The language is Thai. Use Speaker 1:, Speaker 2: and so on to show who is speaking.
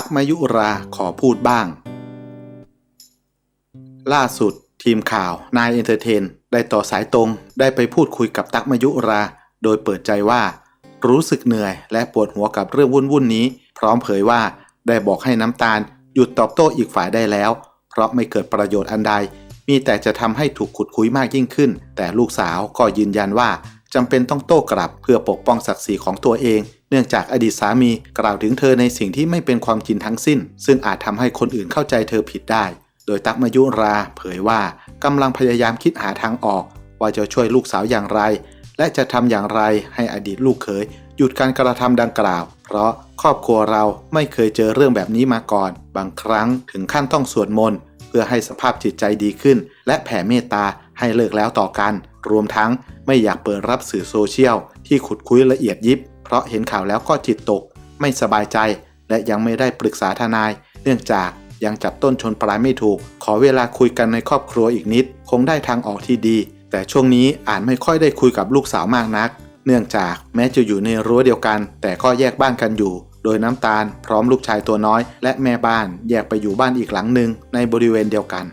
Speaker 1: ตักมายุราขอพูดบ้าง ล่าสุดทีมข่าวนายเอนเตอร์เทน ได้ต่อสายตรงได้ไปพูดคุยกับตักมายุรา โดยเปิดใจว่า รู้สึกเหนื่อยและปวดหัวกับเรื่องวุ่นๆนี้ พร้อมเผยว่าได้บอกให้น้ำตาล หยุดตอบโต้อีกฝ่ายได้แล้ว เพราะไม่เกิดประโยชน์อันใด มีแต่จะทำให้ถูกขุดคุยมากยิ่งขึ้น แต่ลูกสาวก็ยืนยันว่าจำเป็นต้องโต้กลับเพื่อปกป้องศักดิ์ศรีของตัวเอง เนื่องจากอดีตสามีกล่าวถึงเธอในสิ่งที่ไม่เป็นความจริงทั้งสิ้น ซึ่งอาจทำให้คนอื่นเข้าใจเธอผิดได้ โดยตักมายุราเผยว่ากำลังพยายามคิดหาทางออก ว่าจะช่วยลูกสาวอย่างไร และจะทำอย่างไรให้อดีตลูกเขยหยุดการกระทำดังกล่าว เพราะครอบครัวเราไม่เคยเจอเรื่องแบบนี้มาก่อน บางครั้งถึงขั้นต้องสวดมนต์เพื่อให้สภาพจิตใจดีขึ้น และแผ่เมตตาให้เลิกแล้วต่อกัน รวมทั้งไม่อยากเปิดรับสื่อโซเชียลที่ขุดคุยละเอียดยิบ เพราะเห็นข่าวแล้วก็จิตตก ไม่สบายใจ และยังไม่ได้ปรึกษาทนาย เนื่องจากยังจับต้นชนปลายไม่ถูก ขอเวลาคุยกันในครอบครัวอีกนิด คงได้ทางออกที่ดี แต่ช่วงนี้อานไม่ค่อยได้คุยกับลูกสาวมากนัก เนื่องจากแม้จะอยู่ในรั้วเดียวกัน แต่ก็แยกบ้านกันอยู่ โดยน้ำตาล พร้อมลูกชายตัวน้อย และแม่บ้านแยกไปอยู่บ้านอีกหลังหนึ่งในบริเวณเดียวกัน